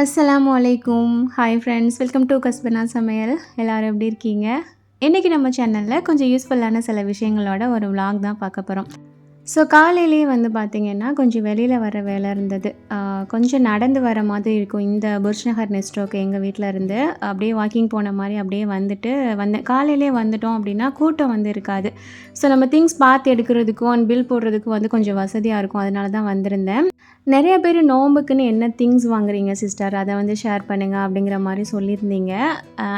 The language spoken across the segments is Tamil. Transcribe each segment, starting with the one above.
அஸ்லாம் வலைக்கும் ஹாய் ஃப்ரெண்ட்ஸ் வெல்கம் டு கஸ்பனா சமையல். எல்லோரும் எப்படி இருக்கீங்க? இன்றைக்கி நம்ம சேனலில் கொஞ்சம் யூஸ்ஃபுல்லான சில விஷயங்களோட ஒரு vlog தான் பார்க்க போகிறோம் ஸோ காலையிலேயே வந்து பார்த்திங்கன்னா கொஞ்சம் வெளியில் வர வேலை இருந்தது. கொஞ்சம் நடந்து வர மாதிரி இருக்கும். இந்த புர்ஷ்நகர் நெஸ்டோக்கு எங்கள் வீட்டில் இருந்து. அப்படியே வாக்கிங் போன மாதிரி அப்படியே வந்துட்டு வந்தேன். காலையிலே வந்துட்டோம் அப்படின்னா கூட்டம் வந்து இருக்காது. ஸோ நம்ம திங்ஸ் பார்த்து எடுக்கிறதுக்கும் அண்ட் பில் போடுறதுக்கும் வந்து கொஞ்சம் வசதியாக இருக்கும். அதனால தான் வந்திருந்தேன். நிறைய பேர் நோம்புக்குன்னு என்ன திங்ஸ் வாங்குறீங்க சிஸ்டர் அதை வந்து ஷேர் பண்ணுங்கள் அப்படிங்கிற மாதிரி சொல்லியிருந்தீங்க.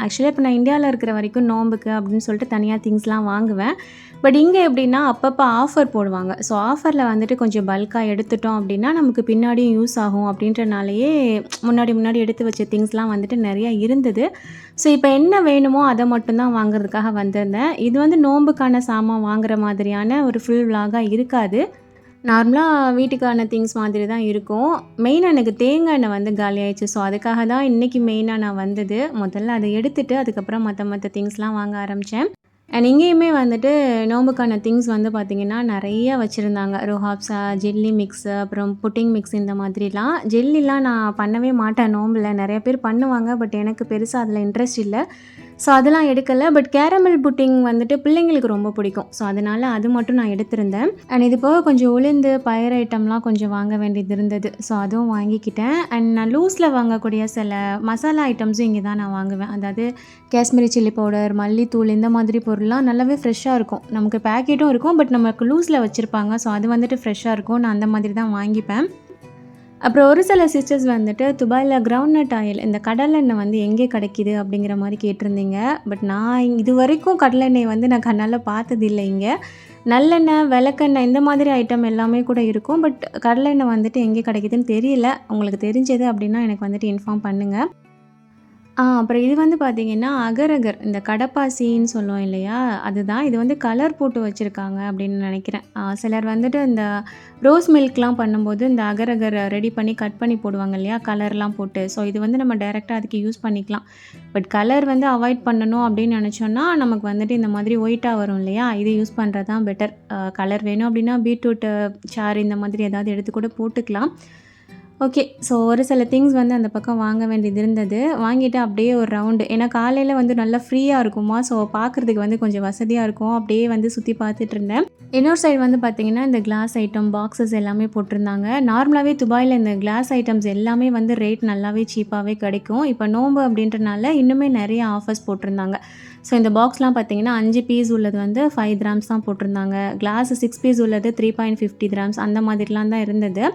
ஆக்சுவலாக இப்போ நான் இந்தியாவில் இருக்கிற வரைக்கும் நோம்புக்கு அப்படின்னு சொல்லிட்டு தனியாக திங்ஸ்லாம் வாங்குவேன். பட் இங்கே எப்படின்னா அப்பப்போ ஆஃபர் போடுவாங்க. ஸோ ஆஃபரில் வந்துட்டு கொஞ்சம் பல்காக எடுத்துட்டோம் அப்படின்னா நமக்கு பின்னாடியும் யூஸ் ஆகும் அப்படின்றனாலேயே முன்னாடி முன்னாடி எடுத்து வச்ச திங்ஸ்லாம் வந்துட்டு நிறையா இருந்தது. ஸோ இப்போ என்ன வேணுமோ அதை மட்டும்தான் வாங்குறதுக்காக வந்திருந்தேன். இது வந்து நோம்புக்கான சாமான் வாங்குற மாதிரியான ஒரு ஃபுல் விலாகாக இருக்காது. நார்மலாக வீட்டுக்கான திங்ஸ் மாதிரி தான் இருக்கும். மெயினாக எனக்கு தேங்காய் எண்ணெய் வந்து காலியாயிடுச்சு ஸோ அதுக்காக தான் இன்றைக்கி மெயினாக நான் வந்தது. முதல்ல அதை எடுத்துகிட்டு அதுக்கப்புறம் மற்ற மற்ற திங்ஸ்லாம் வாங்க ஆரம்பித்தேன் அண்ட் இங்கேயுமே வந்துட்டு நோம்புக்கான திங்ஸ் வந்து பார்த்திங்கன்னா நிறைய வச்சுருந்தாங்க. ரோஹாப்ஸா ஜெல்லி மிக்ஸு அப்புறம் புட்டிங் மிக்ஸ் இந்த மாதிரிலாம். ஜெல்லிலாம் நான் பண்ணவே மாட்டேன் நோம்பில். நிறைய பேர் பண்ணுவாங்க பட் எனக்கு பெருசாக அதில் இன்ட்ரெஸ்ட் இல்லை. ஸோ அதெல்லாம் எடுக்கலை. பட் கேரமல் புட்டிங் வந்துட்டு பிள்ளைங்களுக்கு ரொம்ப பிடிக்கும். ஸோ அதனால் அது மட்டும் நான் எடுத்திருந்தேன். அண்ட் இது போக கொஞ்சம் உளுந்து பயிர் ஐட்டம்லாம் கொஞ்சம் வாங்க வேண்டியது இருந்தது. ஸோ அதுவும் வாங்கிக்கிட்டேன். அண்ட் நான் லூஸில் வாங்கக்கூடிய சில மசாலா ஐட்டம்ஸும் இங்கே தான் நான் வாங்குவேன். அதாவது காஷ்மீரி சில்லி பவுடர் மல்லித்தூள் இந்த மாதிரி பொருள்லாம் நல்லாவே ஃப்ரெஷ்ஷாக இருக்கும். நமக்கு பேக்கெட்டும் இருக்கும். பட் நமக்கு லூஸில் வச்சுருப்பாங்க. ஸோ அது வந்துட்டு ஃப்ரெஷ்ஷாக இருக்கும். நான் அந்த மாதிரி தான் வாங்கிப்பேன். அப்புறம் ஒரு சில சிஸ்டர்ஸ் வந்துட்டு துபாயில் கிரவுண்ட்நட் ஆயில் இந்த கடலெண்ணெய் வந்து எங்கே கிடைக்கிது அப்படிங்கிற மாதிரி கேட்டிருந்தீங்க. பட் நான் இது வரைக்கும் கடலெண்ணெய் வந்து நான் கண்ணால் பார்த்தது இங்கே. நல்லெண்ணெய் விளக்கெண்ணெய் இந்த மாதிரி ஐட்டம் எல்லாமே கூட இருக்கும். பட் கடலெண்ணெய் வந்துட்டு எங்கே கிடைக்குதுன்னு தெரியல. உங்களுக்கு தெரிஞ்சது அப்படின்னா எனக்கு வந்துட்டு இன்ஃபார்ம் பண்ணுங்கள் ஆ அப்புறம் இது வந்து பார்த்தீங்கன்னா அகரகர் இந்த கடப்பாசின்னு சொல்லுவோம் இல்லையா? அதுதான். இது வந்து கலர் போட்டு வச்சுருக்காங்க அப்படின்னு நினைக்கிறேன். சிலர் வந்துட்டு இந்த ரோஸ் மில்க்லாம் பண்ணும்போது இந்த அகரகர் ரெடி பண்ணி கட் பண்ணி போடுவாங்க இல்லையா? கலர்லாம் போட்டு. ஸோ இது வந்து நம்ம டைரெக்டாக அதுக்கு யூஸ் பண்ணிக்கலாம். பட் கலர் வந்து அவாய்ட் பண்ணணும் அப்படின்னு நினச்சோன்னா நமக்கு வந்துட்டு இந்த மாதிரி ஒயிட்டாக வரும் இல்லையா? இது யூஸ் பண்ணுறது தான் பெட்டர் கலர் வேணும் அப்படின்னா பீட்ரூட்டு சாறு இந்த மாதிரி ஏதாவது எடுத்து கூட போட்டுக்கலாம். ஓகே ஸோ ஒரு சில திங்ஸ் வந்து அந்த பக்கம் வாங்க வேண்டியது இருந்தது. வாங்கிட்டு அப்படியே ஒரு ரவுண்டு ஏன்னா காலையில் வந்து நல்லா ஃப்ரீயாக இருக்குமா? ஸோ பார்க்குறதுக்கு வந்து கொஞ்சம் வசதியாக இருக்கும். அப்படியே வந்து சுற்றி பார்த்துட்டு இருந்தேன். இன்னொரு சைடு வந்து பார்த்திங்கன்னா இந்த கிளாஸ் ஐட்டம் பாக்ஸஸ் எல்லாமே போட்டிருந்தாங்க. நார்மலாகவே துபாயில் இந்த கிளாஸ் ஐட்டம்ஸ் எல்லாமே வந்து ரேட் நல்லாவே சீப்பாகவே கிடைக்கும். இப்போ நோம்பு அப்படின்றனால இன்னுமே நிறைய ஆஃபர்ஸ் போட்டிருந்தாங்க. ஸோ இந்த பாக்ஸ்லாம் பார்த்தீங்கன்னா அஞ்சு பீஸ் உள்ளது வந்து ஃபைவ் கிராம்ஸ் தான் போட்டிருந்தாங்க. கிளாஸ் சிக்ஸ் பீஸ் உள்ளது த்ரீ பாயிண்ட் ஃபிஃப்டி கிராம்ஸ் அந்த மாதிரிலாம் தான் இருந்தது.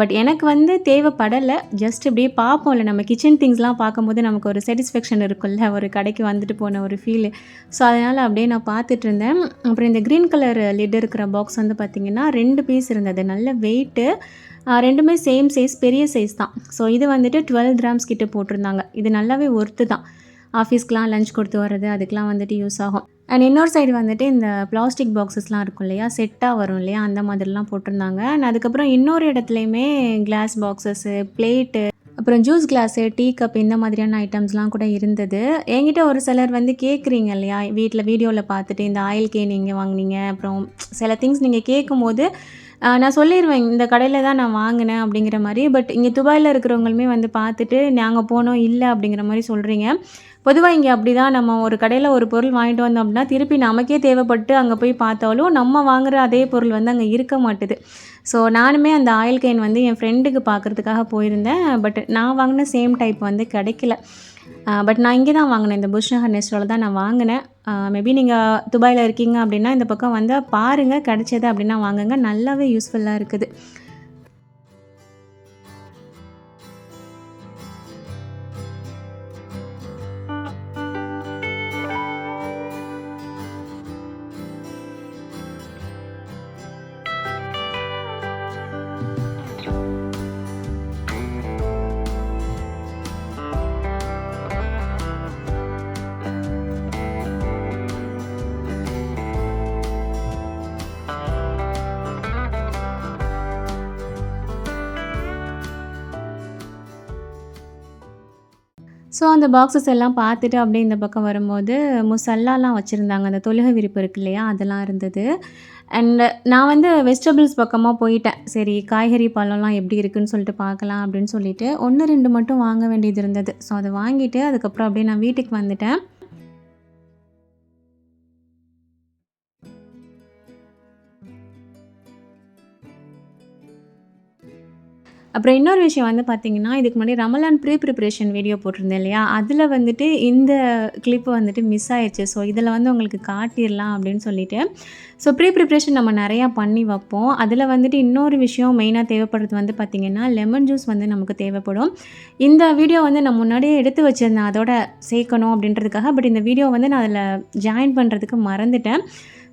பட் எனக்கு வந்து தேவைப்படலை. ஜஸ்ட் இப்படியே பார்ப்போம்ல நம்ம கிச்சன் திங்ஸ்லாம் பார்க்கும்போது நமக்கு ஒரு சாட்டிஸ்ஃபேக்ஷன் இருக்கும்ல. ஒரு கடைக்கு வந்துட்டு போன ஒரு ஃபீல் ஸோ அதனால் அப்படியே நான் பார்த்துட்டு இருந்தேன். அப்புறம் இந்த க்ரீன் கலர் லிட் இருக்கிற பாக்ஸ் வந்து பார்த்திங்கன்னா ரெண்டு பீஸ் இருந்தது. நல்ல வெயிட்டு ரெண்டுமே சேம் சைஸ் பெரிய சைஸ் தான். ஸோ இது வந்துட்டு டுவெல் கிராம்ஸ் கிட்ட போட்டிருந்தாங்க. இது நல்லாவே ஒர்த்து தான். ஆஃபீஸ்க்கெலாம் லஞ்ச் கொடுத்து வர்றது அதுக்கெலாம் வந்துட்டு யூஸ் ஆகும். அண்ட் இன்னொரு சைடு வந்துட்டு இந்த பிளாஸ்டிக் பாக்ஸஸ்லாம் இருக்கும் இல்லையா செட்டாக வரும் இல்லையா அந்த மாதிரிலாம் போட்டிருந்தாங்க. அண்ட் அதுக்கப்புறம் இன்னொரு இடத்துலையுமே கிளாஸ் பாக்ஸஸ்ஸு பிளேட்டு அப்புறம் ஜூஸ் கிளாஸு டீ கப் இந்த மாதிரியான ஐட்டம்ஸ்லாம் கூட இருந்தது. என்கிட்ட ஒரு சிலர் வந்து கேட்குறீங்க இல்லையா வீட்டில் வீடியோவில் பார்த்துட்டு இந்த ஆயில் கேன் நீங்கள் வாங்குனீங்க அப்புறம் சில திங்ஸ் நீங்கள் கேட்கும்போது நான் சொல்லிடுவேன் இந்த கடையில் தான் நான் வாங்கினேன் அப்படிங்கிற மாதிரி. பட் இங்கே துபாயில் இருக்கிறவங்களுமே வந்து பார்த்துட்டு நாங்கள் போனோம் இல்லை அப்படிங்கிற மாதிரி சொல்கிறீங்க பொதுவாக இங்கே அப்படி தான் நம்ம ஒரு கடையில் ஒரு பொருள் வாங்கிட்டு வந்தோம் அப்படின்னா திருப்பி நமக்கே தேவைப்பட்டு அங்கே போய் பார்த்தாலும் நம்ம வாங்குகிற அதே பொருள் வந்து அங்கே இருக்க மாட்டுது. ஸோ நானுமே அந்த ஆயில் கேன் வந்து என் ஃப்ரெண்டுக்கு பார்க்குறதுக்காக போயிருந்தேன். பட் நான் வாங்கின சேம் டைப் வந்து கிடைக்கல. பட் நான் இங்கே தான் வாங்கினேன். இந்த புஷ்நகர் நெஸ்டோவில் தான் நான் வாங்கினேன். மேபி நீங்கள் துபாயில் இருக்கீங்க அப்படின்னா இந்த பக்கம் வந்து பாருங்கள் கிடைச்சது அப்படின்னா வாங்குங்க. நல்லாவே யூஸ்ஃபுல்லாக இருக்குது. ஸோ அந்த பாக்ஸஸ் எல்லாம் பார்த்துட்டு அப்படியே இந்த பக்கம் வரும்போது முசல்லாலாம் வச்சுருந்தாங்க. அந்த தொழுகை விரிப்பு இருக்கு இல்லையா? அதெல்லாம் இருந்தது. அண்ட் நான் வந்து வெஜிடபிள்ஸ் பக்கமாக போயிட்டேன். சரி காய்கறி பழம்லாம் எப்படி இருக்குன்னு சொல்லிட்டு பார்க்கலாம் அப்படின்னு சொல்லிட்டு ஒன்று ரெண்டு மட்டும் வாங்க வேண்டியது இருந்தது. ஸோ அதை வாங்கிட்டு அதுக்கப்புறம் அப்படியே நான் வீட்டுக்கு வந்துட்டேன். அப்புறம் இன்னொரு விஷயம் வந்து பார்த்தீங்கன்னா, இதுக்கு முன்னாடி ரமலான் ப்ரீ ப்ரிப்ரேஷன் வீடியோ போட்டிருந்தேன் இல்லையா? அதில் வந்துட்டு இந்த கிளிப்பு வந்துட்டு மிஸ் ஆயிடுச்சு ஸோ, இதில் வந்து உங்களுக்கு காட்டிடலாம் அப்படின்னு சொல்லிட்டு. ஸோ, ப்ரீ ப்ரிப்பரேஷன் நம்ம நிறையா பண்ணி வைப்போம். அதில் வந்துட்டு இன்னொரு விஷயம் மெயினாக தேவைப்படுறது வந்து பார்த்திங்கன்னா லெமன் ஜூஸ் வந்து நமக்கு தேவைப்படும். இந்த வீடியோ வந்து நான் முன்னாடியே எடுத்து வச்சிருந்தேன். அதோட சேர்க்கணும் அப்படின்றதுக்காக. பட் இந்த வீடியோ வந்து நான் அதில் ஜாயின் பண்ணுறதுக்கு மறந்துட்டேன்.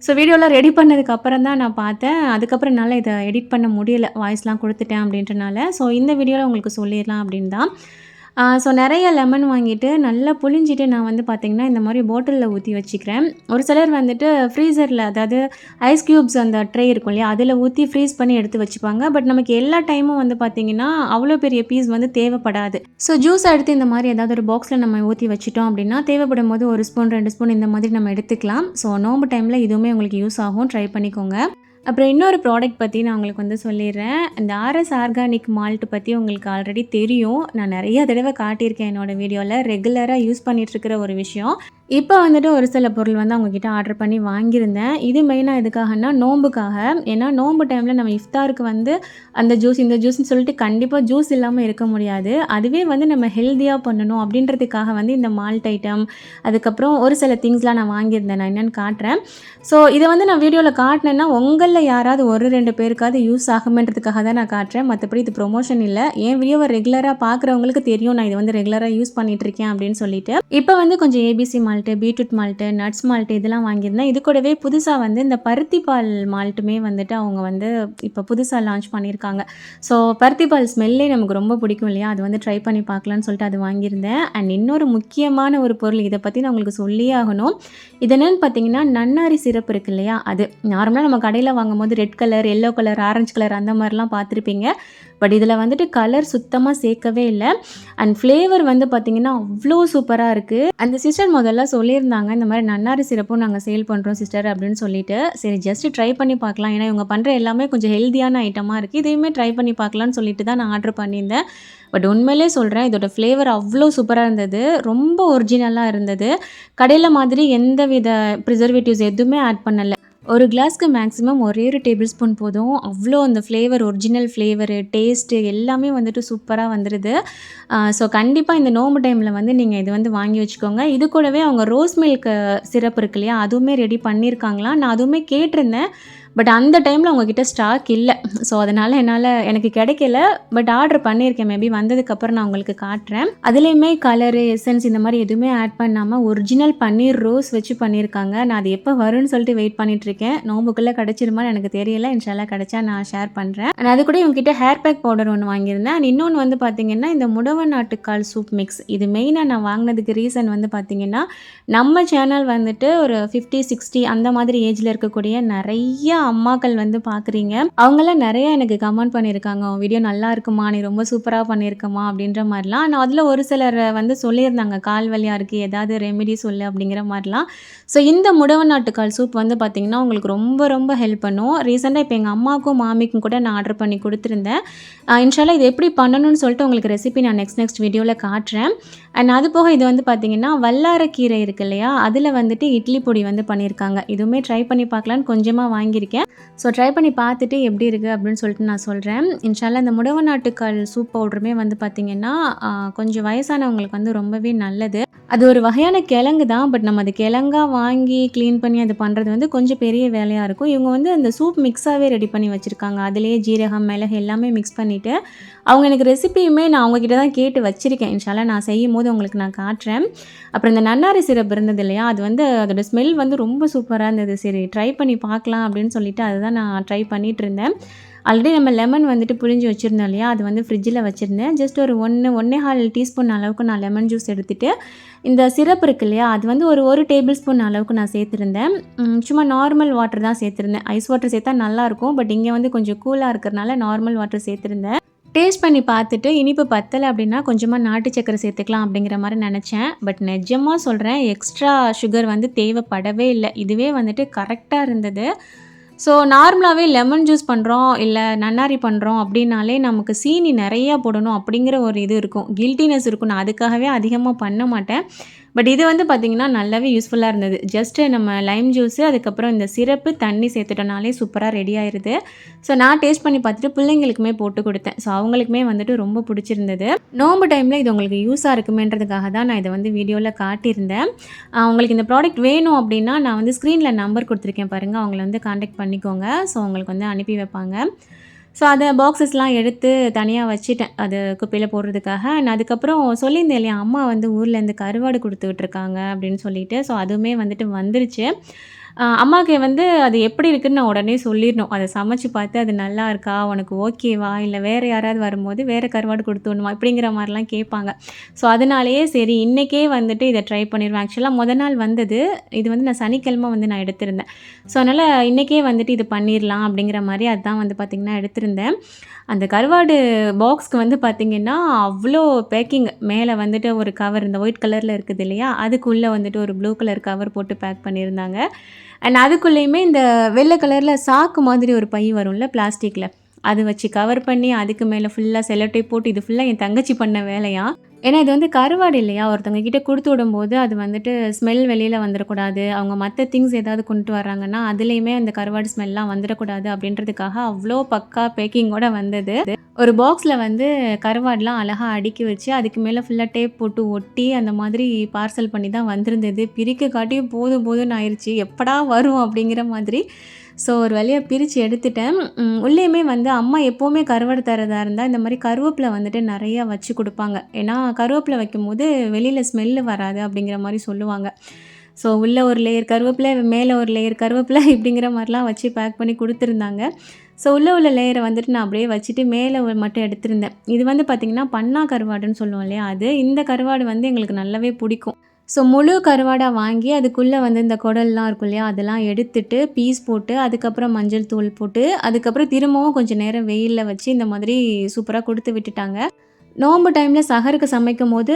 ஸோ வீடியோலாம் ரெடி பண்ணதுக்கு அப்புறம் தான் நான் பார்த்தேன். அதுக்கப்புறம் என்னால் இதை எடிட் பண்ண முடியல. வாய்ஸ்லாம் கொடுத்துட்டேன் அப்படின்றனால. ஸோ இந்த வீடியோவில் உங்களுக்கு சொல்லிடலாம் அப்படின்னு தான். ஸோ நிறைய லெமன் வாங்கிட்டு நல்லா புழிஞ்சிட்டு நான் வந்து பார்த்திங்கன்னா இந்த மாதிரி பாட்டிலில் ஊற்றி வச்சுக்கிறேன். ஒரு சிலர் வந்துட்டு ஃப்ரீசரில் அதாவது ஐஸ் க்யூப்ஸ் அந்த ட்ரே இருக்கும் இல்லையா? அதில் ஊற்றி ஃப்ரீஸ் பண்ணி எடுத்து வச்சுப்பாங்க. பட் நமக்கு எல்லா டைமும் வந்து பார்த்திங்கன்னா அவ்வளோ பெரிய பீஸ் வந்து தேவைப்படாது. ஸோ ஜூஸ் எடுத்து இந்த மாதிரி ஏதாவது ஒரு பாக்ஸில் நம்ம ஊற்றி வச்சுட்டோம் அப்படின்னா, தேவைப்படும் போது ஒரு ஸ்பூன், ரெண்டு ஸ்பூன் இந்த மாதிரி நம்ம எடுத்துக்கலாம். ஸோ நோம்பு டைமில் இதுவுமே உங்களுக்கு யூஸ் ஆகும். ட்ரை பண்ணிக்கோங்க. அப்புறம் இன்னொரு ப்ராடக்ட் பற்றி நான் உங்களுக்கு வந்து சொல்லிடுறேன் இந்த ஆர்எஸ் ஆர்கானிக் மால்ட் பற்றி உங்களுக்கு ஆல்ரெடி தெரியும். நான் நிறைய தடவை காட்டியிருக்கேன் என்னோட வீடியோவில் ரெகுலராக யூஸ் பண்ணிகிட்ருக்கிற ஒரு விஷயம். இப்போ வந்துட்டு ஒரு சில பொருள் வந்து அவங்கக்கிட்ட ஆர்டர் பண்ணி வாங்கியிருந்தேன். இது மெயினாக எதுக்காகன்னா, நோம்புக்காக. ஏன்னா நோம்பு டைமில் நம்ம இஃப்தாருக்கு வந்து அந்த ஜூஸ், இந்த ஜூஸ்ன்னு சொல்லிட்டு கண்டிப்பாக ஜூஸ் இல்லாமல் இருக்க முடியாது. அதுவே வந்து நம்ம ஹெல்த்தியாக பண்ணணும் அப்படின்றதுக்காக வந்து இந்த மால்ட் ஐட்டம், அதுக்கப்புறம் ஒரு சில திங்ஸ்லாம் நான் வாங்கியிருந்தேன். நான் என்னென்னு காட்டுறேன். ஸோ இதை வந்து நான் வீடியோவில் காட்டினேன்னா உங்களை உங்கள்ல யாராவது 1, 2 பேருக்காவது யூஸ் ஆகுமென்றதுக்காக தான் நான் காட்டுறேன். மற்றபடி இது ப்ரொமோஷன் இல்லை என் வீடியோவை ரெகுலராக பார்க்குறவங்களுக்கு தெரியும். நான் இதை வந்து ரெகுலராக யூஸ் பண்ணிட்டுருக்கேன் அப்படின்னு சொல்லிட்டு. இப்போ வந்து கொஞ்சம் ABC malt, beetroot malt, nuts malt இதெல்லாம் வாங்கியிருந்தேன். இது கூடவே புதுசாக வந்து இந்த பருத்தி பால் மால்ட்டுமே வந்துட்டு அவங்க வந்து இப்போ புதுசாக லான்ச் பண்ணியிருக்காங்க. ஸோ பருத்தி பால் ஸ்மெல்லே நமக்கு ரொம்ப பிடிக்கும் இல்லையா? அது வந்து ட்ரை பண்ணி பார்க்கலான்னு சொல்லிட்டு அது வாங்கியிருந்தேன். அண்ட் இன்னொரு முக்கியமான ஒரு பொருள் இதை பற்றி நான் உங்களுக்கு சொல்லியே ஆகணும். இது என்னென்னு பார்த்தீங்கன்னா, நன்னாரி சிறப்பு இருக்கு இல்லையா? அது. நார்மலாக நம்ம கடையில் வாங்க வாங்கும்போது red colour, yellow colour, orange colour அந்த மாதிரிலாம் பார்த்துருப்பீங்க. பட் இதில் வந்துட்டு கலர் சுத்தமாக சேர்க்கவே இல்லை அண்ட் ஃப்ளேவர் வந்து பார்த்தீங்கன்னா, அவ்வளோ சூப்பராக இருக்குது அந்த சிஸ்டர் முதல்ல சொல்லியிருந்தாங்க. இந்த மாதிரி நன்னாரி சிறப்பும் நாங்கள் சேல் பண்ணுறோம் சிஸ்டர் அப்படின்னு சொல்லிட்டு. சரி ஜஸ்ட் ட்ரை பண்ணி பார்க்கலாம். ஏன்னா இவங்க பண்ணுற எல்லாமே கொஞ்சம் ஹெல்தியான ஐட்டமாக இருக்குது இதையுமே ட்ரை பண்ணி பார்க்கலான்னு சொல்லிட்டு தான் நான் ஆர்டர் பண்ணியிருந்தேன். பட் உண்மையிலே சொல்கிறேன் இதோட ஃப்ளேவர் அவ்வளோ சூப்பராக இருந்தது. ரொம்ப ஒரிஜினலாக இருந்தது. கடையில் மாதிரி எந்த வித ப்ரிசர்வேட்டிவ்ஸ் எதுவுமே ஆட் பண்ணலை ஒரு கிளாஸ்க்கு மேக்ஸிமம் ஒரே ஒரு டேபிள் ஸ்பூன் போதும். அவ்வளோ அந்த ஃப்ளேவர் ஒரிஜினல் ஃப்ளேவரு, டேஸ்ட்டு எல்லாமே வந்துட்டு சூப்பராக வந்துடுது ஸோ கண்டிப்பாக இந்த நோம்பு டைமில் வந்து நீங்கள் இது வந்து வாங்கி வச்சுக்கோங்க. இது கூடவே அவங்க ரோஸ் மில்க் சிரப் இருக்கு இல்லையா? அதுவுமே ரெடி பண்ணியிருக்காங்களா நான் அதுவுமே கேட்டிருந்தேன். பட் அந்த டைமில் உங்ககிட்ட ஸ்டாக் இல்லை ஸோ அதனால் என்னால் எனக்கு கிடைக்கல. பட் ஆர்டர் பண்ணியிருக்கேன். மேபி வந்ததுக்கப்புறம் நான் உங்களுக்கு காட்டுறேன். அதுலேயுமே கலரு, எசன்ஸ் இந்த மாதிரி எதுவுமே ஆட் பண்ணாமல் ஒரிஜினல் பன்னீர் ரோஸ் வச்சு பண்ணியிருக்காங்க. நான் அது எப்போ வரும்னு சொல்லிட்டு வெயிட் பண்ணிகிட்ருக்கேன் நோம்புக்குள்ளே கிடச்சிருமான்னு எனக்கு தெரியல. இன்ஷால்லா கிடச்சா நான் ஷேர் பண்ணுறேன் அண்ட் அது கூட இவங்ககிட்ட ஹேர் பேக் பவுடர் ஒன்று வாங்கியிருந்தேன். அண்ட் இன்னொன்று வந்து பார்த்தீங்கன்னா, இந்த முடவ நாட்டுக்கால் சூப் மிக்ஸ். இது மெயினாக நான் வாங்கினதுக்கு ரீசன் வந்து பார்த்தீங்கன்னா, நம்ம சேனல் வந்துட்டு ஒரு 50, 60 அந்த மாதிரி ஏஜில் இருக்கக்கூடிய நிறையா அம்மாக்கள் வந்து பார்க்குறீங்க. அவங்களாம் நிறையா எனக்கு கமெண்ட் பண்ணியிருக்காங்க. உன் வீடியோ நல்லா இருக்குமா, நீ ரொம்ப சூப்பராக பண்ணியிருக்கம்மா அப்படின்ற மாதிரிலாம் ஆனால் அதில் ஒரு சிலர் வந்து சொல்லியிருந்தாங்க. கால் வலியாக இருக்குது ஏதாவது ரெமெடி சொல்லு அப்படிங்கிற மாதிரிலாம் ஸோ இந்த முடவ நாட்டுக்கால் சூப் வந்து பார்த்தீங்கன்னா, உங்களுக்கு ரொம்ப ரொம்ப ஹெல்ப் பண்ணும். ரீசெண்டாக இப்போ எங்கள் அம்மாவுக்கும் மாமிக்கும் கூட நான் ஆர்டர் பண்ணி கொடுத்துருந்தேன் அ இது எப்படி பண்ணணும்னு சொல்லிட்டு உங்களுக்கு ரெசிபி நான் நெக்ஸ்ட் நெக்ஸ்ட் வீடியோவில் காட்டுறேன். அண்ட் அது போக இது வந்து பார்த்தீங்கன்னா, வல்லாரக்கீரை இருக்கு இல்லையா? அதில் வந்துட்டு இட்லி பொடி வந்து பண்ணியிருக்காங்க. இதுவுமே ட்ரை பண்ணி பார்க்கலான்னு கொஞ்சமாக வாங்கியிருக்கேன். ஸோ ட்ரை பண்ணி பார்த்துட்டு எப்படி இருக்கு அப்படின்னு சொல்லிட்டு நான் சொல்றேன். இன்ஷால்லா இந்த முடவ நாட்டுக்கால் சூப் பவுடருமே வந்து பார்த்திங்கன்னா கொஞ்சம் வயசானவங்களுக்கு வந்து ரொம்பவே நல்லது. அது ஒரு வகையான கிழங்கு தான். பட் நம்ம அது கிழங்கா வாங்கி கிளீன் பண்ணி அது பண்றது வந்து கொஞ்சம் பெரிய வேலையா இருக்கும். இவங்க வந்து அந்த சூப் மிக்ஸாவே ரெடி பண்ணி வச்சிருக்காங்க. அதிலேயே ஜீரகம், மிளகு எல்லாமே மிக்ஸ் பண்ணிட்டு, அவங்க எனக்கு ரெசிபியுமே நான் அவங்க கிட்ட தான் கேட்டு வச்சிருக்கேன். இன்ஷால்லா நான் செய்யும்போது உங்களுக்கு நான் காட்டுறேன். அப்புறம் இந்த நன்னாரி சிரப் இருந்தது இல்லையா? அது வந்து அதோட ஸ்மெல் வந்து ரொம்ப சூப்பரா இருந்தது. சரி ட்ரை பண்ணி பார்க்கலாம் அப்படின்னு சொல்லிட்டு அதுதான் நான் ட்ரை பண்ணிட்டுருந்தேன். ஆல்ரெடி நம்ம லெமன் வந்துட்டு புழிஞ்சு வச்சிருந்தோம் இல்லையா? அது வந்து ஃப்ரிட்ஜில் வச்சுருந்தேன் ஜஸ்ட் ஒரு 1 1 1/4 டீஸ்பூன் அளவுக்கு நான் லெமன் ஜூஸ் எடுத்துகிட்டு இந்த சிரப் இருக்கு இல்லையா? அது வந்து ஒரு ஒரு டேபிள் ஸ்பூன் அளவுக்கு நான் சேர்த்துருந்தேன். சும்மா நார்மல் வாட்டர் தான் சேர்த்துருந்தேன். ஐஸ் வாட்டர் சேர்த்தா நல்லாயிருக்கும். பட் இங்கே வந்து கொஞ்சம் கூலாக இருக்கிறனால நார்மல் வாட்டர் சேர்த்துருந்தேன். டேஸ்ட் பண்ணி பார்த்துட்டு இனிப்பு பத்தலை அப்படின்னா கொஞ்சமாக நாட்டு சக்கரை சேர்த்துக்கலாம் அப்படிங்கிற மாதிரி நினச்சேன் பட் நிஜமாக சொல்கிறேன் எக்ஸ்ட்ரா சுகர் வந்து தேவைப்படவே இல்லை இதுவே வந்துட்டு கரெக்டாக இருந்தது. ஸோ நார்மலாகவே லெமன் ஜூஸ் பண்ணுறோம் இல்லை நன்னாரி பண்ணுறோம் அப்படின்னாலே நமக்கு சீனி நிறையா போடணும் அப்படிங்கிற ஒரு இது இருக்கும். கில்ட்டினஸ் இருக்கும் நான் அதுக்காகவே அதிகமாக பண்ண மாட்டேன். பட் இது வந்து பார்த்திங்கன்னா நல்லாவே யூஸ்ஃபுல்லாக இருந்தது. ஜஸ்ட்டு நம்ம லைம் ஜூஸு அதுக்கப்புறம் இந்த சிரப்பு தண்ணி சேர்த்துட்டோனாலே சூப்பராக ரெடி ஆயிடுது ஸோ நான் டேஸ்ட் பண்ணி பார்த்துட்டு பிள்ளைங்களுக்குமே போட்டு கொடுத்தேன். ஸோ அவங்களுக்குமே வந்துட்டு ரொம்ப பிடிச்சிருந்தது. நோம்பு டைமில் இது உங்களுக்கு யூஸாக இருக்குமேன்றதுக்காக தான் நான் இதை வந்து வீடியோவில் காட்டியிருந்தேன். உங்களுக்கு இந்த ப்ராடக்ட் வேணும் அப்படின்னா நான் வந்து ஸ்க்ரீனில் நம்பர் கொடுத்துருக்கேன் பாருங்கள் அவங்கள வந்து காண்டாக்ட் பண்ணிக்கோங்க. ஸோ உங்களுக்கு வந்து அனுப்பி வைப்பாங்க. ஸோ அதை பாக்ஸஸ்லாம் எடுத்து தனியாக வச்சுட்டேன். அது குப்பையில் போடுறதுக்காக. நான் அதுக்கப்புறம் சொல்லியிருந்தேன் இல்லையா அம்மா வந்து ஊர்லேருந்து கருவாடு கொடுத்து விட்ருக்காங்க அப்படின்னு சொல்லிட்டு. ஸோ அதுவுமே வந்துட்டு வந்துருச்சு. ஆஹ் அம்மாவுக்கு வந்து அது எப்படி இருக்குன்னு நான் உடனே சொல்லிடணும். அதை சமைச்சு பார்த்து அது நல்லா இருக்கா? உனக்கு ஓகேவா இல்லை வேறு யாராவது வரும்போது வேறு கருவாடு கொடுத்து விடணுமா இப்படிங்கிற மாதிரிலாம் கேட்பாங்க. ஸோ அதனாலேயே சரி இன்றைக்கே வந்துட்டு இதை ட்ரை பண்ணிடுவேன். ஆக்சுவலாக முத நாள் வந்தது. இது வந்து நான் சனிக்கிழமை வந்து நான் எடுத்திருந்தேன். ஸோ அதனால் இன்றைக்கே வந்துட்டு இது பண்ணிடலாம் அப்படிங்கிற மாதிரி அதுதான் வந்து பார்த்திங்கன்னா எடுத்திருந்தேன். அந்த கருவாடு பாக்ஸ்க்கு வந்து பார்த்திங்கன்னா அவ்வளோ பேக்கிங் மேலே வந்துட்டு ஒரு கவர் இந்த ஒயிட் கலரில் இருக்குது இல்லையா? அதுக்குள்ளே வந்துட்டு ஒரு ப்ளூ கலர் கவர் போட்டு பேக் பண்ணியிருந்தாங்க. அண்ட் அதுக்குள்ளேயுமே இந்த வெள்ளை கலரில் சாக்கு மாதிரி ஒரு பை வரும்ல பிளாஸ்டிக்கில் அது வச்சு கவர் பண்ணி அதுக்கு மேலே ஃபுல்லாக செலோட்டை போட்டு இது ஃபுல்லாக என் தங்கச்சி பண்ண வேலையா? ஏன்னா இது வந்து கருவாடு இல்லையா? ஒருத்தவங்க கிட்ட கொடுத்து விடும்போது அது வந்துட்டு ஸ்மெல் வெளியில் வந்துடக்கூடாது. அவங்க மற்ற திங்ஸ் ஏதாவது கொண்டு வர்றாங்கன்னா அதுலேயுமே அந்த கருவாடு ஸ்மெல்லாம் வந்துடக்கூடாது அப்படின்றதுக்காக அவ்வளோ பக்கா பேக்கிங்கோட வந்தது. ஒரு பாக்ஸில் வந்து கருவாடெலாம் அழகாக அடுக்கி வச்சு அதுக்கு மேலே ஃபுல்லாக டேப் போட்டு ஒட்டி அந்த மாதிரி பார்சல் பண்ணி தான் வந்திருந்தது. பிரிக்க காட்டியும் போதும் போதும்னு ஆயிடுச்சு எப்படா வரும் அப்படிங்கிற மாதிரி ஸோ ஒரு வழியாக பிரித்து எடுத்துட்டேன். உள்ளேயுமே வந்து அம்மா எப்போவுமே கருவாடு தரதாக இருந்தால் இந்த மாதிரி கருவேப்பிலை வந்துட்டு நிறையா வச்சு கொடுப்பாங்க. ஏன்னா கருவேப்பிலை வைக்கும்போது வெளியில் ஸ்மெல்லு வராது அப்படிங்கிற மாதிரி சொல்லுவாங்க. ஸோ உள்ளே ஒரு லேயர் கருவேப்பிலை மேலே ஒரு லேயர் கருவேப்பிலை இப்படிங்கிற மாதிரிலாம் வச்சு பேக் பண்ணி கொடுத்துருந்தாங்க. ஸோ உள்ளே உள்ள லேயரை வந்துட்டு நான் அப்படியே வச்சுட்டு மேலே மட்டும் எடுத்திருந்தேன். இது வந்து பார்த்திங்கன்னா பண்ணா கருவாடுன்னு சொல்லுவோம் இல்லையா? அது இந்த கருவாடு வந்து எங்களுக்கு நல்லாவே பிடிக்கும். ஸோ முழு கருவாடாக வாங்கி அதுக்குள்ளே வந்து இந்த குடல்லாம் இருக்கும் இல்லையா அதெல்லாம் எடுத்துட்டு பீஸ் போட்டு அதுக்கப்புறம் மஞ்சள் தூள் போட்டு அதுக்கப்புறம் திரும்பவும் கொஞ்சம் நேரம் வெயிலில் வச்சு இந்த மாதிரி சூப்பராக கொடுத்து விட்டுட்டாங்க. நோம்பு டைமில் சகருக்கு சமைக்கும் போது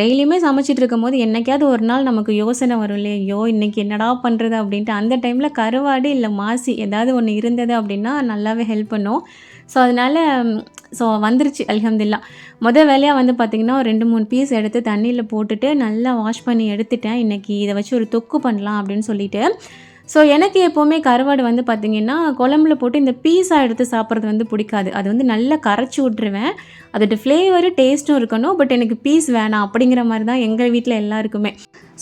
டெய்லியுமே சமைச்சிட்டு இருக்கும் போது என்னைக்காவது ஒரு நாள் நமக்கு யோசனை வரும் இல்லையா ஐயோ என்னடா பண்ணுறது அப்படின்ட்டு. அந்த டைமில் கருவாடு இல்லை மாசி ஏதாவது ஒன்று இருந்தது அப்படின்னா நல்லாவே ஹெல்ப் பண்ணும். ஸோ அதனால் ஸோ வந்துருச்சு அல்ஹம்துலில்லாஹ் மொதல் வேலையாக வந்து பார்த்திங்கன்னா ஒரு ரெண்டு மூணு பீஸ் எடுத்து தண்ணியில் போட்டுட்டு நல்லா வாஷ் பண்ணி எடுத்துட்டேன். இன்றைக்கி இதை வச்சு ஒரு தொக்கு பண்ணலாம் அப்படின்னு சொல்லிட்டு. ஸோ எனக்கு எப்போவுமே கருவாடு வந்து பார்த்திங்கன்னா குழம்புல போட்டு இந்த பீஸாக எடுத்து சாப்பிட்றது வந்து பிடிக்காது. அது வந்து நல்லா கரைச்சி விட்ருவேன் அதோட ஃப்ளேவரு டேஸ்ட்டும் இருக்கணும். பட் எனக்கு பீஸ் வேணாம் அப்படிங்கிற மாதிரி தான் எங்கள் வீட்டில் எல்லாருக்குமே.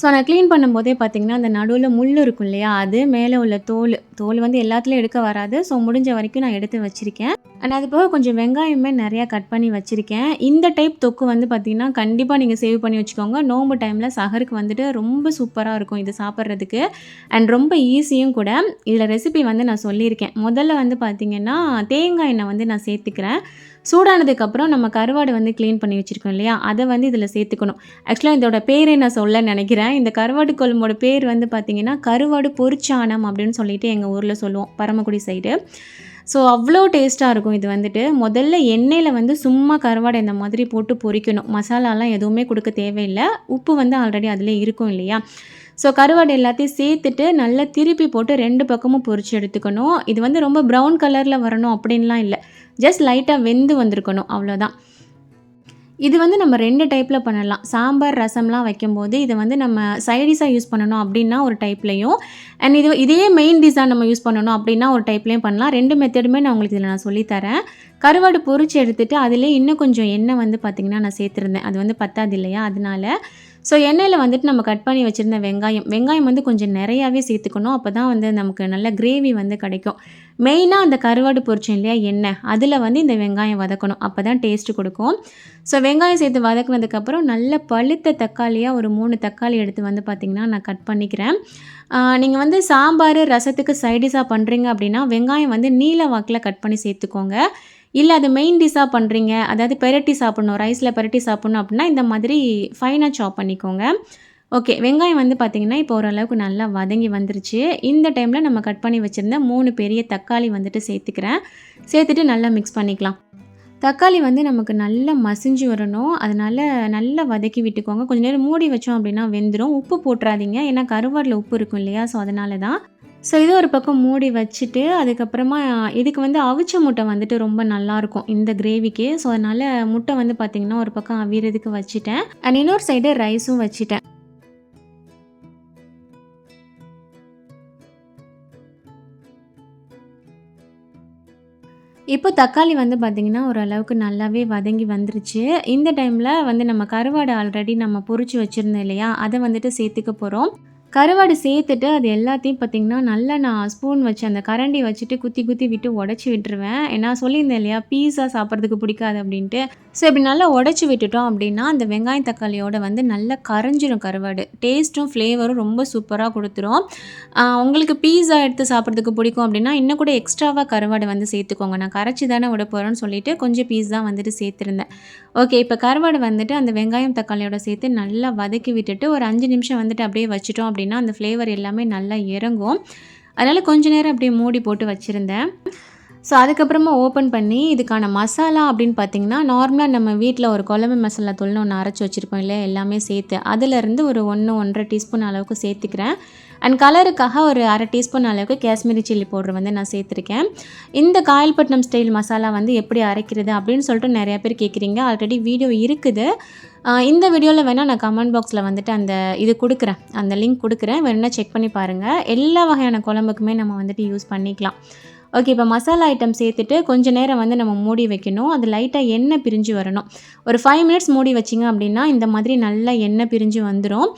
ஸோ நான் க்ளீன் பண்ணும்போதே பார்த்திங்கன்னா அந்த நடுவில் முள் இருக்கும் இல்லையா அது மேலே உள்ள தோல் தோல் வந்து எல்லாத்துலேயும் எடுக்க வராது. ஸோ முடிஞ்ச வரைக்கும் நான் எடுத்து வச்சுருக்கேன். அண்ட் அது போக கொஞ்சம் வெங்காயமே நிறையா கட் பண்ணி வச்சுருக்கேன். இந்த டைப் தொக்கு வந்து பார்த்திங்கன்னா கண்டிப்பாக நீங்கள் சேவ் பண்ணி வச்சுக்கோங்க. நோம்பு டைமில் சஹருக்கு வந்துட்டு ரொம்ப சூப்பராக இருக்கும் இது சாப்பிட்றதுக்கு. அண்ட் ரொம்ப ஈஸியும் கூட. இதில் ரெசிபி வந்து நான் சொல்லியிருக்கேன். முதல்ல வந்து பார்த்திங்கன்னா தேங்காய் எண்ணெய் வந்து நான் சேர்த்துக்கிறேன். சூடானதுக்கப்புறம் நம்ம கருவாடு வந்து க்ளீன் பண்ணி வச்சுருக்கோம் இல்லையா அதை வந்து இதில் சேர்த்துக்கணும். ஆக்சுவலாக இதோட பேரை நான் சொல்ல நினைக்கிறேன். இந்த கருவாடு குழம்போட பேர் வந்து பார்த்திங்கன்னா கருவாடு பொரிச்சானம் அப்படின்னு சொல்லிட்டு எங்கள் ஊரில் சொல்லுவோம் பரமக்குடி சைடு ஸோ அவ்வளோ டேஸ்ட்டாக இருக்கும் இது வந்துட்டு. முதல்ல எண்ணெயில் வந்து சும்மா கருவாடை இந்த மாதிரி போட்டு பொரிக்கணும் மசாலாலாம் எதுவுமே கொடுக்க தேவையில்லை. உப்பு வந்து ஆல்ரெடி அதிலே இருக்கும் இல்லையா? ஸோ கருவாடு எல்லாத்தையும் சேர்த்துட்டு நல்லா திருப்பி போட்டு ரெண்டு பக்கமும் பொரிச்சு எடுத்துக்கணும். இது வந்து ரொம்ப ப்ரௌன் கலரில் வரணும் அப்படின்லாம் இல்லை. ஜஸ்ட் லைட்டாக வெந்து வந்திருக்கணும். அவ்வளோதான் இது வந்து நம்ம ரெண்டு டைப்பில் பண்ணலாம். சாம்பார் ரசம்லாம் வைக்கும்போது இதை வந்து நம்ம சைடிஷாக யூஸ் பண்ணணும் அப்படின்னா ஒரு டைப்லையும் அண்ட் இது இதே மெயின் டிஷ்ஷாக நம்ம யூஸ் பண்ணணும் அப்படின்னா ஒரு டைப்லேயும் பண்ணலாம். ரெண்டு மெத்தடுமே நான் உங்களுக்கு இதில் நான் சொல்லித்தரேன். கருவாடு பொறிச்சு எடுத்துகிட்டு அதிலே இன்னும் கொஞ்சம் எண்ணெய் வந்து பார்த்திங்கன்னா நான் சேர்த்துருந்தேன். அது வந்து பத்தாது இல்லையா? அதனால. ஸோ எண்ணெயில் வந்துட்டு நம்ம கட் பண்ணி வச்சுருந்த வெங்காயம். வெங்காயம் வந்து கொஞ்சம் நிறையாவே சேர்த்துக்கணும். அப்போ தான் வந்து நமக்கு நல்ல கிரேவி வந்து கிடைக்கும். மெயினாக அந்த கருவாடு பொரிச்சோம் இல்லையா எண்ணெய். அதில் வந்து இந்த வெங்காயம் வதக்கணும். அப்போ தான் டேஸ்ட்டு கொடுக்கும். ஸோ வெங்காயம் சேர்த்து வதக்குனதுக்கப்புறம் நல்ல பழுத்த தக்காளியாக ஒரு மூணு தக்காளி எடுத்து வந்து பார்த்திங்கன்னா நான் கட் பண்ணிக்கிறேன். நீங்கள் வந்து சாம்பார் ரசத்துக்கு சைடிஷாக பண்ணுறீங்க அப்படின்னா வெங்காயம் வந்து நீல வாக்கில் கட் பண்ணி சேர்த்துக்கோங்க. இல்லை அது மெயின் டிஷ்ஷாக பண்ணுறீங்க அதாவது பெரட்டி சாப்பிட்ணும் ரைஸில் பெரட்டி சாப்பிட்ணும் அப்படின்னா இந்த மாதிரி ஃபைனாக சாப் பண்ணிக்கோங்க. ஓகே வெங்காயம் வந்து பார்த்திங்கன்னா இப்போ ஓரளவுக்கு நல்லா வதங்கி வந்துருச்சு. இந்த டைமில் நம்ம கட் பண்ணி வச்சுருந்த மூணு பெரிய தக்காளி வந்துட்டு சேர்த்துக்கிறேன். சேர்த்துட்டு நல்லா மிக்ஸ் பண்ணிக்கலாம். தக்காளி வந்து நமக்கு நல்லா மசிஞ்சு வரணும். அதனால் நல்லா வதக்கி விட்டுக்கோங்க. கொஞ்சம் நேரம் மூடி வச்சோம் அப்படின்னா வெந்துடும் உப்பு போட்டுறாதீங்க. ஏன்னா கருவாடில் உப்பு இருக்கும் இல்லையா? ஸோ அதனால தான் ஸோ இது ஒரு பக்கம் மூடி வச்சுட்டு அதுக்கப்புறமா இதுக்கு வந்து அவிச்ச முட்டை வந்துட்டு ரொம்ப நல்லாயிருக்கும் இந்த கிரேவிக்கு ஸோ அதனால் முட்டை வந்து பார்த்திங்கன்னா ஒரு பக்கம் அவியறதுக்கு வச்சுட்டேன். அண்ட் இன்னொரு சைடு ரைஸும் வச்சுட்டேன். இப்போ தக்காளி வந்து பார்த்திங்கன்னா ஓரளவுக்கு நல்லாவே வதங்கி வந்துருச்சு. இந்த டைமில் வந்து நம்ம கருவாடை ஆல்ரெடி நம்ம பொறிச்சு வச்சுருந்தோம் இல்லையா? அதை வந்துட்டு சேர்த்துக்க போகிறோம் கருவாடு சேர்த்துட்டு அது எல்லாத்தையும் பார்த்திங்கன்னா நல்லா நான் ஸ்பூன் வச்சு அந்த கரண்டி வச்சுட்டு குத்தி குத்தி விட்டு உடச்சி விட்டுருவேன். ஏன்னா சொல்லியிருந்தேன் இல்லையா பீஸா சாப்பிட்றதுக்கு பிடிக்காது அப்படின்ட்டு. ஸோ இப்படி நல்லா உடச்சி விட்டுட்டோம் அப்படின்னா அந்த வெங்காயம் தக்காளியோட வந்து நல்லா கரைஞ்சிடும் கருவாடு. டேஸ்ட்டும் ஃப்ளேவரும் ரொம்ப சூப்பராக கொடுத்துரும். உங்களுக்கு பீஸா எடுத்து சாப்பிட்றதுக்கு பிடிக்கும் அப்படின்னா இன்னும் கூட எக்ஸ்ட்ராவாக கருவாடு வந்து சேர்த்துக்கோங்க. நான் கரைச்சி தானே விட போகிறேன்னு சொல்லிட்டு கொஞ்சம் பீஸ் தான் வந்துட்டு சேர்த்துருந்தேன். ஓகே இப்போ கருவாடு வந்துட்டு அந்த வெங்காயம் தக்காளியோட சேர்த்து நல்லா வதக்கி விட்டுட்டு ஒரு அஞ்சு நிமிஷம் வந்துட்டு அப்படியே வச்சுட்டோம் அப்படின்னா அந்த ஃப்ளேவர் எல்லாமே நல்லா இறங்கும். அதனால் கொஞ்ச நேரம் அப்படியே மூடி போட்டு வச்சுருந்தேன். ஸோ அதுக்கப்புறமா ஓப்பன் பண்ணி இதுக்கான மசாலா அப்படின்னு பார்த்தீங்கன்னா நார்மலாக நம்ம வீட்டில் ஒரு குழம்பு மசாலா தூள்னு ஒன்று அரைச்சி வச்சுருப்போம் இல்லையா? எல்லாமே சேர்த்து. அதிலேருந்து ஒரு ஒன்று ஒன்றரை டீஸ்பூன் அளவுக்கு சேர்த்துக்கிறேன். அண்ட் கலருக்காக ஒரு அரை டீஸ்பூன் அளவுக்கு காஷ்மீரி சில்லி பவுடர் வந்து நான் சேர்த்துருக்கேன். இந்த காயல்பட்டினம் ஸ்டைல் மசாலா வந்து எப்படி அரைக்கிறது அப்படின்னு சொல்லிட்டு நிறையா பேர் கேட்குறீங்க ஆல்ரெடி வீடியோ இருக்குது. இந்த வீடியோவில் வேணால் நான் கமெண்ட் பாக்ஸில் வந்துட்டு அந்த இது கொடுக்குறேன். அந்த லிங்க் கொடுக்குறேன். வேணுன்னா செக் பண்ணி பாருங்கள் எல்லா வகையான குழம்புக்குமே நம்ம வந்துட்டு யூஸ் பண்ணிக்கலாம். ஓகே இப்போ மசாலா ஐட்டம் சேர்த்துட்டு கொஞ்சம் நேரம் வந்து நம்ம மூடி வைக்கணும். அது லைட்டாக எண்ணெய் பிரிஞ்சு வரணும். ஒரு ஃபைவ் மினிட்ஸ் மூடி வச்சிங்க அப்படின்னா இந்த மாதிரி நல்லா எண்ணெய் பிரிஞ்சு வந்துடும்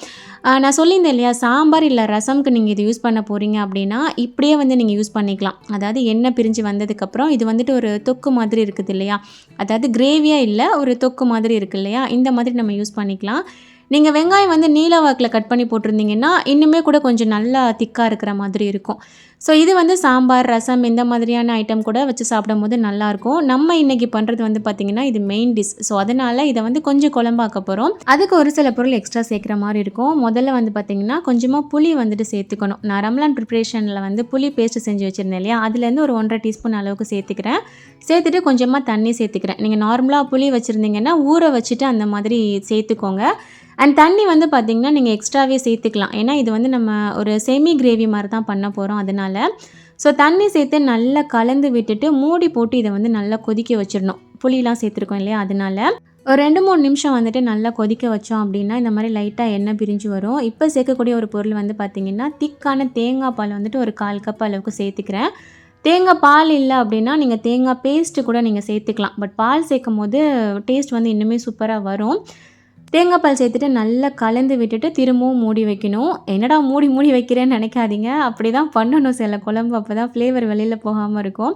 நான் சொல்லியிருந்தேன் இல்லையா சாம்பார் இல்லை ரசம்க்கு நீங்கள் இது யூஸ் பண்ண போகிறீங்க அப்படின்னா இப்படியே வந்து நீங்கள் யூஸ் பண்ணிக்கலாம். அதாவது எண்ணெய் பிரிஞ்சு வந்ததுக்கப்புறம் இது வந்துட்டு ஒரு தொக்கு மாதிரி இருக்குது இல்லையா? அதாவது கிரேவியாக இல்லை ஒரு தொக்கு மாதிரி இருக்குது இல்லையா? இந்த மாதிரி நம்ம யூஸ் பண்ணிக்கலாம். நீங்கள் வெங்காயம் வந்து நீல வாக்கில் கட் பண்ணி போட்டிருந்தீங்கன்னா இன்னுமே கூட கொஞ்சம் நல்லா திக்காக இருக்கிற மாதிரி இருக்கும். ஸோ இது வந்து சாம்பார் ரசம் இந்த மாதிரியான ஐட்டம் கூட வச்சு சாப்பிடும்போது நல்லாயிருக்கும். நம்ம இன்றைக்கி பண்ணுறது வந்து பார்த்திங்கன்னா இது மெயின் டிஷ் ஸோ அதனால் இதை வந்து கொஞ்சம் குழம்பாக்க போகிறோம் அதுக்கு ஒரு சில பொருள் எக்ஸ்ட்ரா சேர்க்குற மாதிரி இருக்கும். முதல்ல வந்து பார்த்திங்கன்னா கொஞ்சமாக புளி வந்துட்டு சேர்த்துக்கணும். நான் ரம்லான் ப்ரிப்ரேஷனில் வந்து புளி பேஸ்ட் செஞ்சு வச்சுருந்தேன் இல்லையா? அதுலேருந்து ஒரு ஒன்றரை டீஸ்பூன் அளவுக்கு சேர்த்துக்கிறேன். சேர்த்துட்டு கொஞ்சமாக தண்ணி சேர்த்துக்கிறேன். நீங்கள் நார்மலாக புளி வச்சுருந்தீங்கன்னா ஊற வச்சுட்டு அந்த மாதிரி சேர்த்துக்கோங்க. அண்ட் தண்ணி வந்து பார்த்திங்கன்னா நீங்கள் எக்ஸ்ட்ராவே சேர்த்துக்கலாம். ஏன்னா இது வந்து நம்ம ஒரு செமி கிரேவி மாதிரி தான் பண்ண போகிறோம் அதனால் ஸோ தண்ணி சேர்த்து நல்லா கலந்து விட்டுட்டு மூடி போட்டு இதை வந்து நல்லா கொதிக்க வச்சிடணும். புளிலாம் சேர்த்துருக்கோம் இல்லையா? அதனால. ஒரு ரெண்டு மூணு நிமிஷம் வந்துட்டு நல்லா கொதிக்க வச்சோம் அப்படின்னா இந்த மாதிரி லைட்டாக எண்ணெய் பிரிஞ்சு வரும். இப்போ சேர்க்கக்கூடிய ஒரு பொருள் வந்து பார்த்திங்கன்னா திக்கான தேங்காய் பால் வந்துட்டு ஒரு கால் கப் அளவுக்கு சேர்த்துக்கிறேன். தேங்காய் பால் இல்லை அப்படின்னா நீங்கள் தேங்காய் பேஸ்ட்டு கூட நீங்கள் சேர்த்துக்கலாம். பட் பால் சேர்க்கும் போது டேஸ்ட் வந்து இன்னுமே சூப்பராக வரும். தேங்காய் பால் சேர்த்துட்டு நல்லா கலந்து விட்டுட்டு திரும்பவும் மூடி வைக்கணும். என்னடா மூடி மூடி வைக்கிறேன்னு நினைக்காதீங்க. அப்படி தான் பண்ணணும் சில குழம்பு. அப்போ தான் ஃப்ளேவர் வெளியில் போகாமல் இருக்கும்.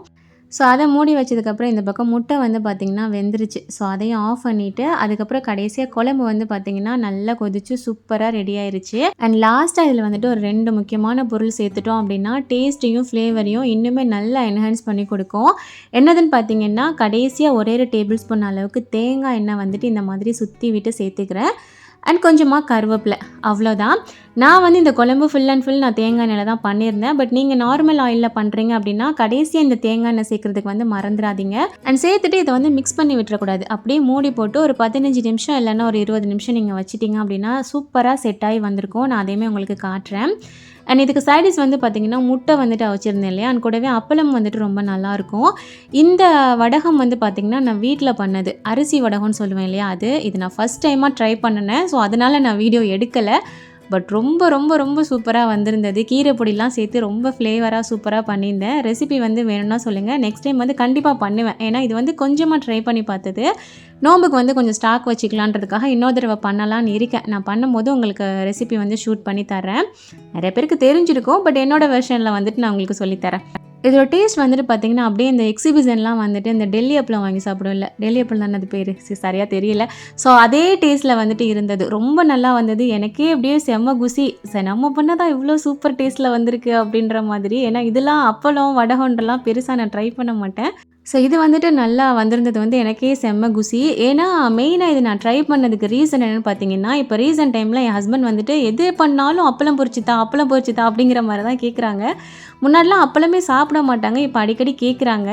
ஸோ அதை மூடி வச்சதுக்கப்புறம் இந்த பக்கம் முட்டை வந்து பார்த்திங்கன்னா வெந்துருச்சு. ஸோ அதையும் ஆஃப் பண்ணிவிட்டு அதுக்கப்புறம் கடைசியாக குழம்பு வந்து பார்த்திங்கன்னா நல்லா கொதிச்சு சூப்பராக ரெடி ஆயிருச்சு. அண்ட் லாஸ்ட்டாக இதில் வந்துட்டு ஒரு ரெண்டு முக்கியமான பொருள் சேர்த்துட்டோம் அப்படின்னா டேஸ்ட்டையும் ஃப்ளேவரையும் இன்னுமே நல்லா என்ஹான்ஸ் பண்ணி கொடுக்கும். என்னதுன்னு பார்த்தீங்கன்னா கடைசியாக ஒரே ஒரு டேபிள் ஸ்பூன் அளவுக்கு தேங்காய் எண்ணெய் வந்துட்டு இந்த மாதிரி சுற்றி விட்டு சேர்த்துக்கிறேன். அண்ட் கொஞ்சமாக கருவேப்பிலை. அவ்வளோதான் நான் வந்து இந்த குழம்பு ஃபுல் அண்ட் ஃபுல் நான் தேங்காய் எண்ணெயில் தான் பண்ணியிருந்தேன். பட் நீங்கள் நார்மல் ஆயிலில் பண்ணுறீங்க அப்படின்னா கடைசியாக இந்த தேங்காய் எண்ணெய் சேர்க்குறதுக்கு வந்து மறந்துடாதீங்க. அண்ட் சேர்த்துட்டு இதை வந்து மிக்ஸ் பண்ணி விட்டுறக்கூடாது. அப்படியே மூடி போட்டு ஒரு பதினஞ்சு நிமிஷம் இல்லைன்னா ஒரு இருபது நிமிஷம் நீங்கள் வச்சிட்டிங்க அப்படின்னா சூப்பராக செட் ஆகி வந்திருக்கும். நான் அதையுமே உங்களுக்கு காட்டுறேன். அண்ட் இதுக்கு சைடிஸ் வந்து பார்த்திங்கன்னா முட்டை வந்துட்டு வச்சுருந்தேன் இல்லையா? அண்ட் கூடவே அப்பளம் வந்துட்டு ரொம்ப நல்லாயிருக்கும் இந்த வடகம் வந்து பார்த்திங்கன்னா நான் வீட்டில் பண்ணது. அரிசி வடகம்னு சொல்லுவேன் இல்லையா அது. இது நான் ஃபஸ்ட் டைமாக ட்ரை பண்ணினேன். ஸோ அதனால் நான் வீடியோ எடுக்கலை. பட் ரொம்ப ரொம்ப ரொம்ப சூப்பராக வந்திருந்தது. கீரை பொடிலாம் சேர்த்து ரொம்ப ஃப்ளேவராக சூப்பராக பண்ணியிருந்தேன். ரெசிபி வந்து வேணும்னா சொல்லுங்கள் நெக்ஸ்ட் டைம் வந்து கண்டிப்பாக பண்ணுவேன். ஏன்னா இது வந்து கொஞ்சமாக ட்ரை பண்ணி பார்த்தது. நோம்புக்கு வந்து கொஞ்சம் ஸ்டாக் வச்சுக்கலான்றதுக்காக இன்னொரு தடவை பண்ணலான்னு இருக்கேன். நான் பண்ணும்போது உங்களுக்கு ரெசிபி வந்து ஷூட் பண்ணி தரேன் நிறைய பேருக்கு தெரிஞ்சிருக்கும் பட் என்னோடய வெர்ஷனில் வந்துட்டு நான் உங்களுக்கு சொல்லித்தரேன் இதோட டேஸ்ட் வந்துட்டு பார்த்தீங்கன்னா அப்படியே இந்த எக்ஸிபிஷன்லாம் வந்துட்டு இந்த டெல்லி அப்பளம் வாங்கி சாப்பிடும் இல்லை டெல்லி அப்பளம் தானே அது பேர்? சரியாக தெரியல. ஸோ அதே டேஸ்ட்டில் வந்துட்டு இருந்தது. ரொம்ப நல்லா வந்தது. எனக்கே அப்படியே செம்ம குசி சரி நம்ம பண்ணதான் இவ்வளோ சூப்பர் டேஸ்ட்டில் வந்திருக்கு அப்படின்ற மாதிரி. ஏன்னா இதெல்லாம் அப்பளம் வடகொண்டெல்லாம் பெருசாக நான் ட்ரை பண்ண மாட்டேன். ஸோ இது வந்துட்டு நல்லா வந்திருந்தது வந்து எனக்கே செம்ம குசி. ஏன்னா மெயினாக இது நான் ட்ரை பண்ணதுக்கு ரீசன் என்னென்னு பார்த்தீங்கன்னா இப்போ ரீசன்ட் டைமில் என் ஹஸ்பண்ட் வந்துட்டு எது பண்ணாலும் அப்பளம் பொரிச்சுத்தா அப்பளம் பொரிச்சுத்தா அப்படிங்கிற மாதிரி தான் கேட்குறாங்க முன்னாடிலாம் அப்பளமே சாப்பிட மாட்டாங்க இப்போ அடிக்கடி கேட்குறாங்க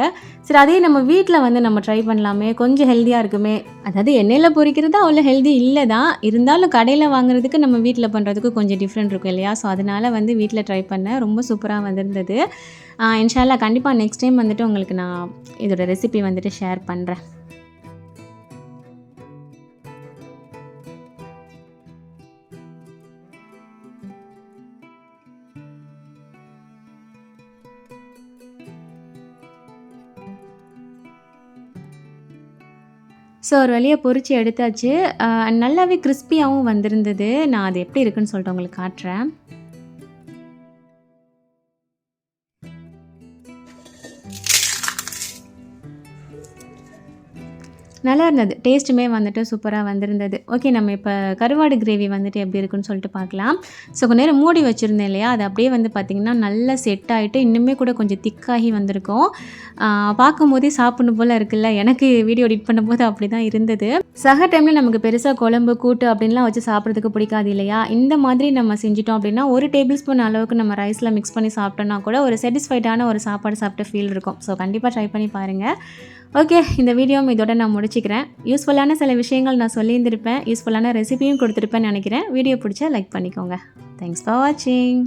சரி அதே நம்ம வீட்டில் வந்து நம்ம ட்ரை பண்ணலாமே கொஞ்சம் ஹெல்த்தியாக இருக்குமே. அதாவது எண்ணெயில் பொரிக்கிறது அவ்வளோ ஹெல்தி இல்லை தான் இருந்தாலும் கடையில் வாங்குறதுக்கு நம்ம வீட்டில் பண்ணுறதுக்கு கொஞ்சம் டிஃப்ரெண்ட் இருக்கும் இல்லையா? ஸோ அதனால் வந்து வீட்டில் ட்ரை பண்ணேன். ரொம்ப சூப்பராக வந்திருந்தது. இன்ஷால்லா கண்டிப்பாக நெக்ஸ்ட் டைம் வந்துட்டு உங்களுக்கு நான் இதோட ரெசிபி வந்துட்டு ஷேர் பண்ணுறேன் ஸோ ஒரு வழியாக பொரிச்சு எடுத்தாச்சு. நல்லாவே கிறிஸ்பியாகவும் வந்திருந்தது. நான் அது எப்படி இருக்குன்னு சொல்லிட்டு உங்களுக்கு காட்டுறேன். நல்லா இருந்தது டேஸ்ட்டுமே வந்துட்டு சூப்பராக வந்திருந்தது. ஓகே நம்ம இப்போ கருவாடு கிரேவி வந்துட்டு எப்படி இருக்குன்னு சொல்லிட்டு பார்க்கலாம். ஸோ கொஞ்ச நேரம் மூடி வச்சுருந்தேன் இல்லையா? அது அப்படியே வந்து பார்த்திங்கன்னா நல்லா செட் ஆகிட்டு இன்னுமே கூட கொஞ்சம் திக்காகி வந்திருக்கும். பார்க்கும்போதே சாப்பிடணும் போல் இருக்குல்ல? எனக்கு வீடியோ எடிட் பண்ணும்போது அப்படி தான் இருந்தது. சக டைமில் நமக்கு பெருசாக குழம்பு கூட்டு அப்படின்லாம் வச்சு சாப்பிட்றதுக்கு பிடிக்காது இல்லையா? இந்த மாதிரி நம்ம செஞ்சிட்டோம் அப்படின்னா ஒரு டேபிள் ஸ்பூன் அளவுக்கு நம்ம ரைஸில் மிக்ஸ் பண்ணி சாப்பிட்டோன்னா கூட ஒரு சாட்டிஸ்ஃபைடான ஒரு சாப்பாடு சாப்பிட்ட ஃபீல் இருக்கும். ஸோ கண்டிப்பாக ட்ரை பண்ணி பாருங்கள் ஓகே இந்த வீடியோவும் இதோட நான் முடிச்சுக்கிறேன். யூஸ்ஃபுல்லான சில விஷயங்கள் நான் சொல்லியிருந்திருப்பேன். யூஸ்ஃபுல்லான ரெசிபியும் கொடுத்துருப்பேன்னு நினைக்கிறேன். வீடியோ பிடிச்சா லைக் பண்ணிக்கோங்க. தேங்க்ஸ் ஃபார் வாட்சிங்